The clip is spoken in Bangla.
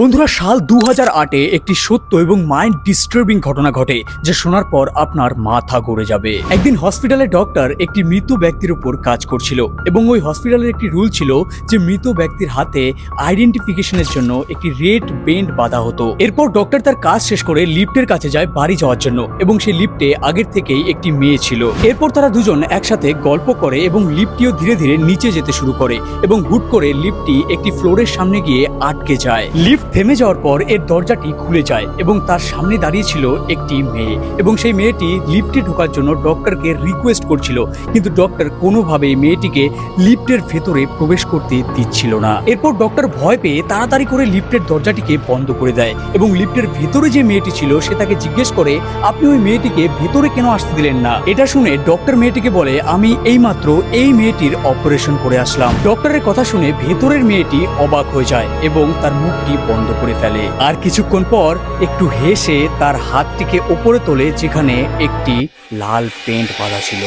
বন্ধুরা, সাল দু হাজার আটে একটি সত্য এবং মাইন্ড ডিস্টার্বিং ঘটনা ঘটে, যে শোনার পর আপনার মাথা ঘুরে যাবে। একদিন হসপিটালের ডক্টর একটি মৃত ব্যক্তির উপর কাজ করছিল এবং ওই হসপিটালের একটি রুল ছিল যে মৃত ব্যক্তির হাতে আইডেন্টিফিকেশনের জন্য একটি রেড বেন্ড বাঁধা হতো। এরপর ডক্টর তার কাজ শেষ করে লিফটের কাছে যায় বাড়ি যাওয়ার জন্য এবং সেই লিফটে আগের থেকেই একটি মেয়ে ছিল। এরপর তারা দুজন একসাথে গল্প করে এবং লিফটটিও ধীরে ধীরে নিচে যেতে শুরু করে এবং হুট করে লিফটটি একটি ফ্লোরের সামনে গিয়ে আটকে যায়। লিফট থেমে যাওয়ার পর এর দরজাটি খুলে যায় এবং তার সামনে দাঁড়িয়ে ছিল একটি মেয়ে এবং সেই মেয়েটি লিফটে ঢোকার জন্য ডক্টরকে রিকোয়েস্ট করছিল। কিন্তু ডক্টর কোনোভাবেই মেয়েটিকে লিফটের ভেতরে প্রবেশ করতে দিচ্ছিল না। এরপর ডক্টর ভয় পেয়ে তাড়াতাড়ি করে লিফটের দরজাটিকে বন্ধ করে দেয় এবং লিফটের ভেতরে যে মেয়েটি ছিল সে তাকে জিজ্ঞেস করে, আপনি ওই মেয়েটিকে ভেতরে কেন আসতে দিলেন না? এটা শুনে ডক্টর মেয়েটিকে বলে, আমি এইমাত্র এই মেয়েটির অপারেশন করে আসলাম। ডক্টরের কথা শুনে ভেতরের মেয়েটি অবাক হয়ে যায় এবং তার মুখটি বন্ধ করে ফেলে। আর কিছুক্ষণ পর একটু হেসে তার হাতটিকে ওপরে তোলে, যেখানে একটি লাল পেন্ট বাঁধা ছিল।